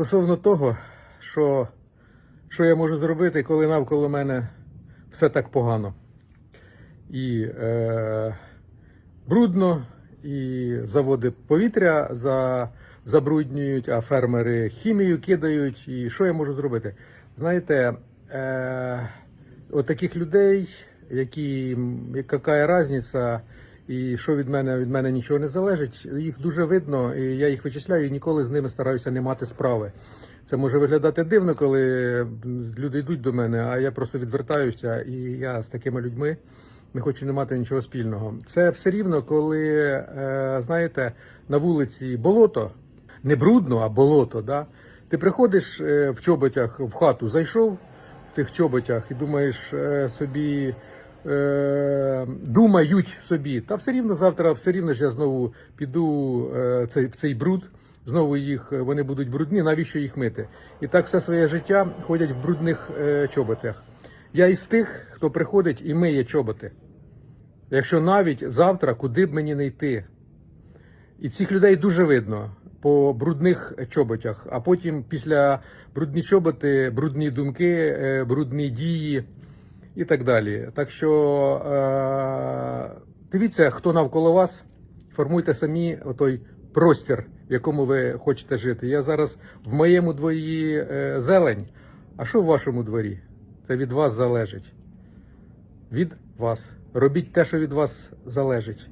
Стосовно того, що, що я можу зробити, коли навколо мене все так погано. І е, брудно, і заводи повітря за, забруднюють, а фермери хімію кидають. І що я можу зробити? Знаєте, е, от таких людей, які яка різниця, і що від мене від мене нічого не залежить, їх дуже видно, і я їх вичисляю і ніколи з ними стараюся не мати справи. Це може виглядати дивно, коли люди йдуть до мене, а я просто відвертаюся, і я з такими людьми не хочу не мати нічого спільного. Це все рівно, коли е, знаєте, на вулиці болото, не брудно, а болото. Да? Ти приходиш е, в чоботях в хату, зайшов в тих чоботях і думаєш е, собі. Е, думають собі, та все рівно завтра, все рівно ж я знову піду е, в цей бруд, знову їх е, вони будуть брудні, навіщо їх мити? І так все своє життя ходять в брудних чоботях. Я із тих, хто приходить і миє чоботи. Якщо навіть завтра, куди б мені не йти. І цих людей дуже видно по брудних чоботях, а потім після брудні чоботи, брудні думки, брудні дії і так далі. Так що е, дивіться, хто навколо вас, формуйте самі той простір, в якому ви хочете жити. Я зараз в моєму дворі е, зелень. А що в вашому дворі? Це від вас залежить. Від вас. Робіть те, що від вас залежить.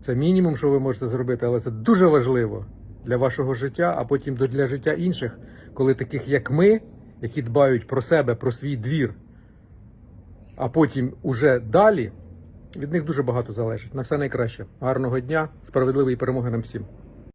Це мінімум, що ви можете зробити, але це дуже важливо для вашого життя, а потім для життя інших, коли таких як ми, які дбають про себе, про свій двір, а потім уже далі, від них дуже багато залежить. На все найкраще. Гарного дня, справедливої перемоги нам всім.